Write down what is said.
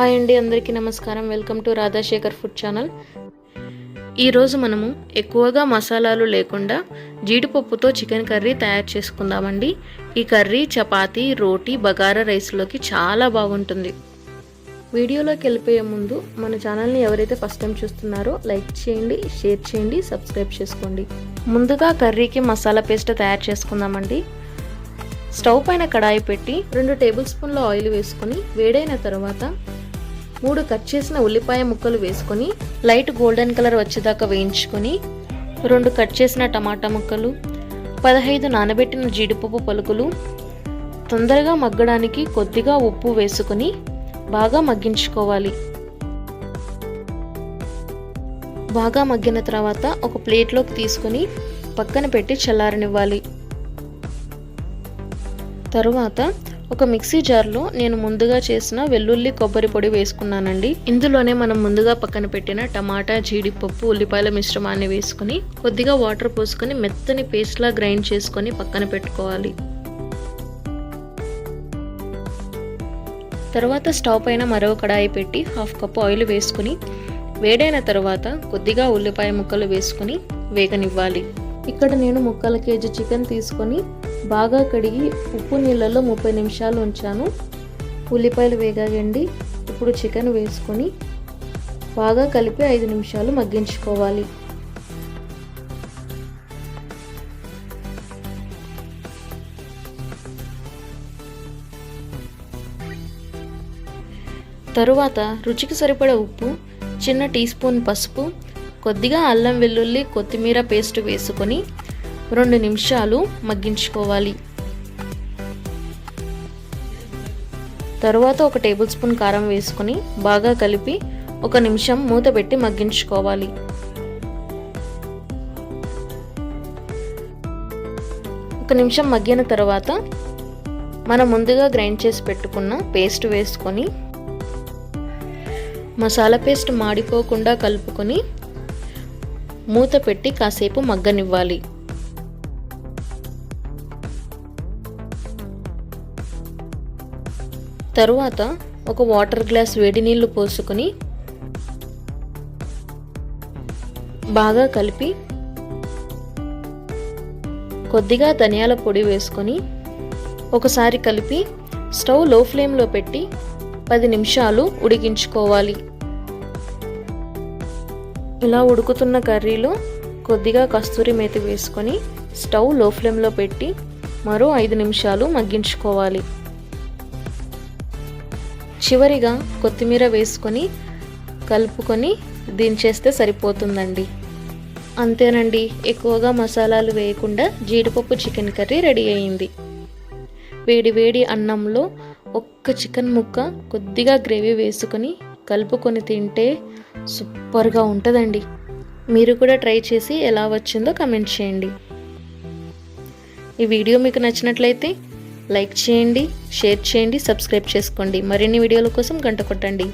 Hi అండి అందరికీ నమస్కారం. Welcome to Radhashekar food channel. ఈరోజు మనము ఎక్కువగా మసాలాలు లేకుండా జీడిపప్పుతో చికెన్ కర్రీ తయారు చేసుకుందామండి. ఈ కర్రీ చపాతీ రోటీ బగారా రైస్లోకి చాలా బాగుంటుంది. వీడియోలోకి వెళ్ళిపోయే ముందు మన ఛానల్ని ఎవరైతే ఫస్ట్ టైం చూస్తున్నారో లైక్ చేయండి షేర్ చేయండి సబ్స్క్రైబ్ చేసుకోండి. ముందుగా కర్రీకి మసాలా పేస్ట్ తయారు చేసుకుందామండి. స్టవ్ పైన కడాయి పెట్టి రెండు టేబుల్ స్పూన్ల ఆయిల్ వేసుకొని వేడైన తర్వాత మూడు కట్ చేసిన ఉల్లిపాయ ముక్కలు వేసుకొని లైట్ గోల్డెన్ కలర్ వచ్చేదాకా వేయించుకొని రెండు కట్ చేసిన టమాటా ముక్కలు పదహైదు నానబెట్టిన జీడిపప్పు పలుకులు తొందరగా మగ్గడానికి కొద్దిగా ఉప్పు వేసుకొని బాగా మగ్గించుకోవాలి. బాగా మగ్గిన తర్వాత ఒక ప్లేట్లోకి తీసుకొని పక్కన పెట్టి చల్లారనివ్వాలి. తరువాత ఒక మిక్సీ జార్లో నేను ముందుగా చేసిన వెల్లుల్లి కొబ్బరి పొడి వేసుకున్నానండి. ఇందులోనే మనం ముందుగా పక్కన పెట్టిన టమాటా జీడిపప్పు ఉల్లిపాయల మిశ్రమాన్ని వేసుకుని కొద్దిగా వాటర్ పోసుకొని మెత్తని పేస్ట్లా గ్రైండ్ చేసుకొని పక్కన పెట్టుకోవాలి. తర్వాత స్టవ్ పైన మరో కడాయి పెట్టి హాఫ్ కప్ ఆయిల్ వేసుకుని వేడైన తర్వాత కొద్దిగా ఉల్లిపాయ ముక్కలు వేసుకుని వేగనివ్వాలి. ఇక్కడ నేను ముక్కల కేజీ చికెన్ తీసుకొని బాగా కడిగి ఉప్పు నీళ్ళలో ముప్పై నిమిషాలు ఉంచాను. ఉల్లిపాయలు వేగాగండి ఇప్పుడు చికెన్ వేసుకొని బాగా కలిపి ఐదు నిమిషాలు మగ్గించుకోవాలి. తరువాత రుచికి సరిపడ ఉప్పు చిన్న టీ స్పూన్ పసుపు కొద్దిగా అల్లం వెల్లుల్లి కొత్తిమీర పేస్ట్ వేసుకొని రెండు నిమిషాలు మగ్గించుకోవాలి. తరువాత ఒక టేబుల్ స్పూన్ కారం వేసుకొని బాగా కలిపి ఒక నిమిషం మూత పెట్టి మగ్గించుకోవాలి. ఒక నిమిషం మగ్గిన తర్వాత మనం ముందుగా గ్రైండ్ చేసి పెట్టుకున్న పేస్ట్ వేసుకొని మసాలా పేస్ట్ మాడిపోకుండా కలుపుకొని మూత పెట్టి కాసేపు మగ్గనివ్వాలి. తరువాత ఒక వాటర్ గ్లాస్ వేడి నీళ్ళు పోసుకొని బాగా కలిపి కొద్దిగా ధనియాల పొడి వేసుకొని ఒకసారి కలిపి స్టవ్లో ఫ్లేమ్లో పెట్టి పది నిమిషాలు ఉడికించుకోవాలి. ఇలా ఉడుకుతున్న కర్రీలో కొద్దిగా కస్తూరి మేతి వేసుకొని స్టవ్లో ఫ్లేమ్లో పెట్టి మరో ఐదు నిమిషాలు మగ్గించుకోవాలి. చివరిగా కొత్తిమీర వేసుకొని కలుపుకొని దించేస్తే సరిపోతుందండి. అంతేనండి ఎక్కువగా మసాలాలు వేయకుండా జీడిపప్పు చికెన్ కర్రీ రెడీ అయింది. వేడి వేడి అన్నంలో ఒక్క చికెన్ ముక్క కొద్దిగా గ్రేవీ వేసుకొని కలుపుకొని తింటే సూపర్గా ఉంటుందండి. మీరు కూడా ట్రై చేసి ఎలా వచ్చిందో కమెంట్ చేయండి. ఈ వీడియో మీకు నచ్చినట్లయితే లైక్ చేయండి షేర్ చేయండి సబ్స్క్రైబ్ చేసుకోండి. మరిన్ని వీడియోల కోసం గంట కొట్టండి.